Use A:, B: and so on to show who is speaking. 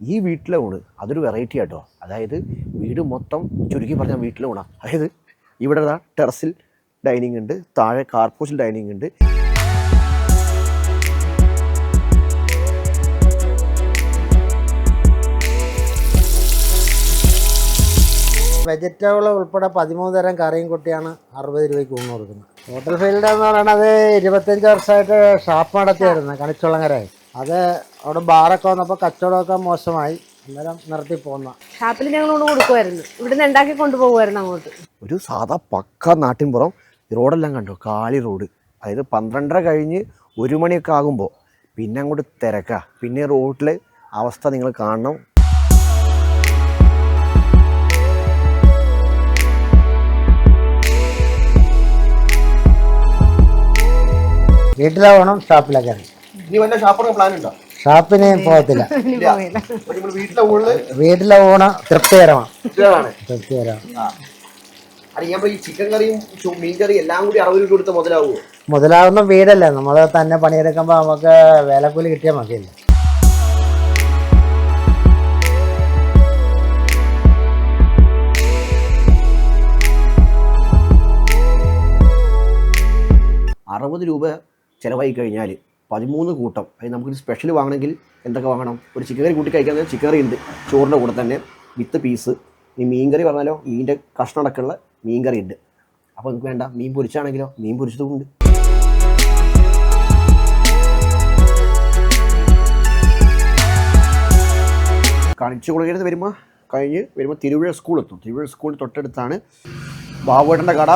A: ഈ വീട്ടിലെ ഊണ് അതൊരു വെറൈറ്റി ആട്ടോ. അതായത് വീട് മൊത്തം ചുരുക്കി പറഞ്ഞാൽ വീട്ടിലെ ഊണാണ് അതായത് ഇവിടെ ടെറസിൽ ഡൈനിങ് ഉണ്ട് താഴെ കാർപോസിൽ ഡൈനിങ് ഉണ്ട്.
B: വെജിറ്റബിൾ ഉൾപ്പെടെ പതിമൂന്ന് തരം കറിയും കുട്ടിയാണ് അറുപത് രൂപയ്ക്ക് ഊണ് കൊടുക്കുന്നത്. ഹോട്ടൽ ഫീൽഡ് എന്ന് പറയുന്നത് ഇരുപത്തഞ്ച് വർഷമായിട്ട് ഷാപ്പ് നടത്തിയായിരുന്നു കണിച്ചുളങ്ങരായി അത് അവിടെ ബാറൊക്കെ വന്നപ്പോൾ കച്ചവടമൊക്കെ മോശമായി. അന്നേരം നിർത്തി പോന്ന.
C: ഷാപ്പിൽ ഞങ്ങൾ കൊടുക്കുമായിരുന്നു ഇവിടുന്ന് ഉണ്ടാക്കി കൊണ്ടുപോകുമായിരുന്നു അങ്ങോട്ട്.
A: ഒരു സാധാ പക്ക നാട്ടിൻപുറം റോഡെല്ലാം കണ്ടു? കാളി റോഡ്. അതായത് പന്ത്രണ്ടര കഴിഞ്ഞ് ഒരു മണിയൊക്കെ ആകുമ്പോൾ പിന്നെ അങ്ങോട്ട് തിരക്കാ. പിന്നെ റോഡിലെ അവസ്ഥ നിങ്ങൾ കാണണം.
B: വീട്ടിലാവണം ഷാപ്പിലാക്കാൻ
A: ഇനി വല്ല ഷാപ്പറ പ്ലാൻ ഉണ്ടോ?
B: ഷാപ്പിന് പോകത്തില്ല.
A: വീട്ടിലെ ഊണിൽ
B: വീട്ടിലെ ഊണ് തൃപ്തികരമാണ്. തൃപ്തികരമാണ്.
A: ഈ ചിക്കൻ കറിയും മീൻ കറിയും എല്ലാം കൂടി അറുപത് രൂപ കൊടുത്ത് മുതലാവുമോ
B: മുതലാവുന്ന വീടല്ലേ. നമ്മൾ തന്നെ പണിയെടുക്കുമ്പോൾ നമുക്ക് വേലക്കൂലി കിട്ടിയാൽ മതിയല്ലേ.
A: അറുപത് രൂപ ചിലവായി കഴിഞ്ഞാൽ പതിമൂന്ന് കൂട്ടം. അതായത് നമുക്കൊരു സ്പെഷ്യൽ വാങ്ങണമെങ്കിൽ എന്തൊക്കെ വാങ്ങണം? ഒരു ചിക്കൻ കറി കൂട്ടി കഴിക്കാൻ ചിക്കൻ കറി ഉണ്ട്. ചോറിന്റെ കൂടെ തന്നെ വിത്ത് പീസ് ഈ മീൻ കറി പറഞ്ഞാലോ മീന്റെ കഷ്ണം അടക്കമുള്ള മീൻ കറി ഉണ്ട്. അപ്പോൾ നിങ്ങൾക്ക് വേണ്ട മീൻ പൊരിച്ചാണെങ്കിലോ മീൻ പൊരിച്ചതുമുണ്ട് കാണിച്ചു കൊടുക്കരുത് വരുമ്പോൾ കഴിഞ്ഞ് വരുമ്പോൾ തിരുവഴ സ്കൂൾ എത്തും. തിരുവഴ സ്കൂൾ തൊട്ടടുത്താണ് ബാബുവേട്ടന്റെ കട.